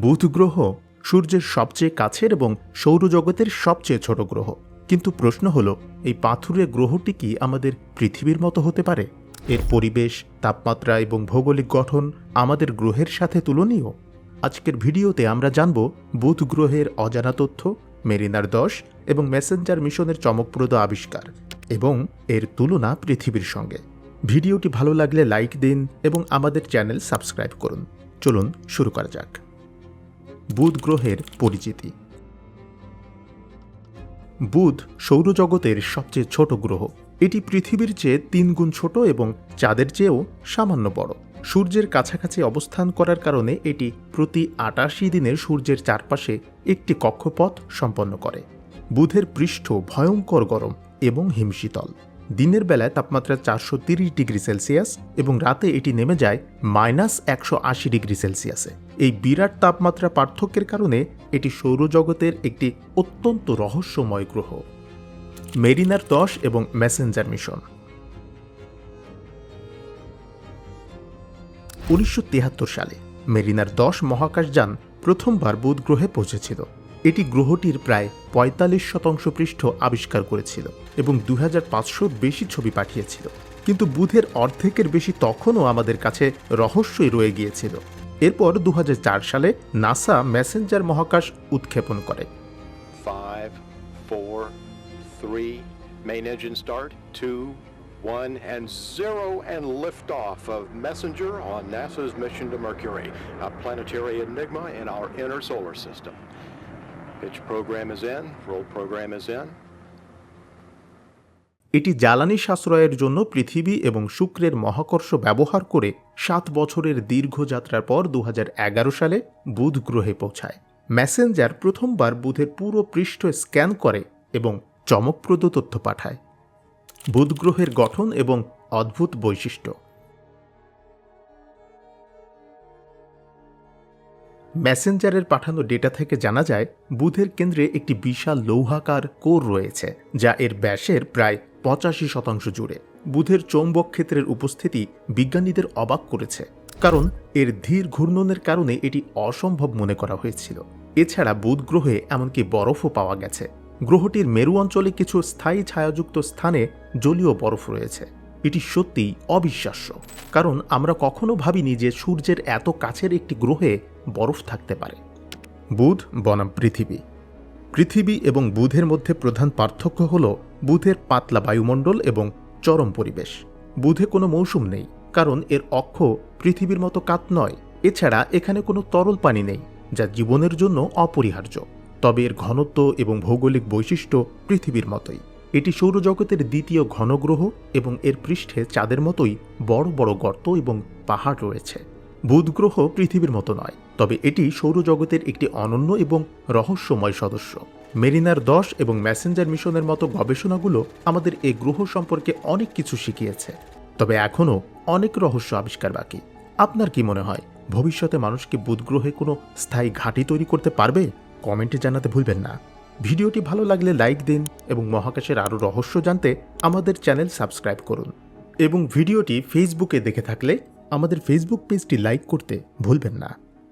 বুধ গ্রহ সূর্যের সবচেয়ে কাছের এবং সৌরজগতের সবচেয়ে ছোট গ্রহ। কিন্তু প্রশ্ন হলো, এই পাথুরে গ্রহটি কি আমাদের পৃথিবীর মতো হতে পারে? এর পরিবেশ, তাপমাত্রা এবং ভৌগোলিক গঠন আমাদের গ্রহের সাথে তুলনীয়? আজকের ভিডিওতে আমরা জানব বুধ গ্রহের অজানা তথ্য, মেরিনার দশ এবং মেসেঞ্জার মিশনের চমকপ্রদ আবিষ্কার এবং এর তুলনা পৃথিবীর সঙ্গে। ভিডিওটি ভালো লাগলে লাইক দিন এবং আমাদের চ্যানেল সাবস্ক্রাইব করুন। চলুন শুরু করা যাক। বুধ গ্রহের পরিচিতি। বুধ সৌরজগতের সবচেয়ে ছোট গ্রহ। এটি পৃথিবীর চেয়ে তিন গুণ ছোট এবং চাঁদের চেয়েও সামান্য বড়। সূর্যের কাছাকাছি অবস্থান করার কারণে এটি প্রতি আটাশি দিনে সূর্যের চারপাশে একটি কক্ষপথ সম্পন্ন করে। বুধের পৃষ্ঠ ভয়ঙ্কর গরম এবং হিমশীতল। দিনের বেলায় তাপমাত্রা চারশো ডিগ্রি সেলসিয়াস এবং রাতে এটি নেমে যায় মাইনাস একশো আশি ডিগ্রি সেলসিয়াসে। এই বিরাট তাপমাত্রা পার্থক্যের কারণে এটি সৌরজগতের একটি অত্যন্ত রহস্যময় গ্রহ। মেরিনার দশ এবং মেসেঞ্জার মিশন। উনিশশো সালে মেরিনার দশ মহাকাশযান প্রথমবার বুধ গ্রহে পৌঁছেছিল। এটি গ্রহটির প্রায় পঁয়তাল্লিশ শতাংশ পৃষ্ঠ আবিষ্কার করেছিল এবং দু হাজার বেশি ছবি পাঠিয়েছিল। কিন্তু বুধের অর্ধেকের বেশি তখনও আমাদের কাছে রহস্যই রয়ে গিয়েছিল। এরপর দুহাজার চার সালে নাসা মেসেঞ্জার মহাকাশ উৎক্ষেপণ করে। Messenger Pitch program is in, roll program is in. এটি জ্বালানি সাশ্রয়ের জন্য পৃথিবী এবং শুক্রের মহাকর্ষ ব্যবহার করে সাত বছরের দীর্ঘ যাত্রার পর দু হাজার এগারো সালে বুধ গ্রহে পৌঁছায়। ম্যাসেঞ্জার প্রথমবার বুধের পুরো পৃষ্ঠ স্ক্যান করে এবং চমকপ্রদ তথ্য পাঠায়। বুধ গ্রহের গঠন এবং অদ্ভুত বৈশিষ্ট্য। মেসেঞ্জারের পাঠানো ডেটা থেকে জানা যায়, বুধের কেন্দ্রে একটি বিশাল লৌহাকার কোর রয়েছে, যা এর ব্যাসের প্রায় পঁচাশি শতাংশ জুড়ে। বুধের চৌম্বক ক্ষেত্রের উপস্থিতি বিজ্ঞানীদের অবাক করেছে, কারণ এর ধীর ঘূর্ণনের কারণে এটি অসম্ভব মনে করা হয়েছিল। এছাড়া বুধ গ্রহে এমনকি বরফও পাওয়া গেছে। গ্রহটির মেরু অঞ্চলে কিছু স্থায়ী ছায়াযুক্ত স্থানে জলীয় বরফ রয়েছে। এটি সত্যিই অবিশ্বাস্য, কারণ আমরা কখনো ভাবিনি যে সূর্যের এত কাছের একটি গ্রহে বরফ থাকতে পারে। বুধ বনাম পৃথিবী। পৃথিবী এবং বুধের মধ্যে প্রধান পার্থক্য হল বুধের পাতলা বায়ুমণ্ডল এবং চরম পরিবেশ। বুধে কোনো মৌসুম নেই, কারণ এর অক্ষ পৃথিবীর মতো কাত নয়। এছাড়া এখানে কোনো তরল পানি নেই, যা জীবনের জন্য অপরিহার্য। তবে এর ঘনত্ব এবং ভৌগোলিক বৈশিষ্ট্য পৃথিবীর মতোই। এটি সৌরজগতের দ্বিতীয় ঘন গ্রহ এবং এর পৃষ্ঠে চাঁদের মতোই বড় বড় গর্ত এবং পাহাড় রয়েছে। বুধ গ্রহ পৃথিবীর মতো নয় তবে এটি সৌরজগতের একটি অনন্য এবং রহস্যময় সদস্য। মেরিনার দশ এবং ম্যাসেঞ্জার মিশনের মতো গবেষণাগুলো আমাদের এই গ্রহ সম্পর্কে অনেক কিছু শিখিয়েছে। তবে এখনও অনেক রহস্য আবিষ্কার বাকি। আপনার কি মনে হয়, ভবিষ্যতে মানুষ কি বুধ গ্রহে কোনো স্থায়ী ঘাঁটি তৈরি করতে পারবে? কমেন্টে জানাতে ভুলবেন না। ভিডিওটি ভালো লাগলে লাইক দিন এবং মহাকাশের আরও রহস্য জানতে আমাদের চ্যানেল সাবস্ক্রাইব করুন। এবং ভিডিওটি ফেসবুকে দেখে থাকলে আমাদের ফেসবুক পেজটি লাইক করতে ভুলবেন না।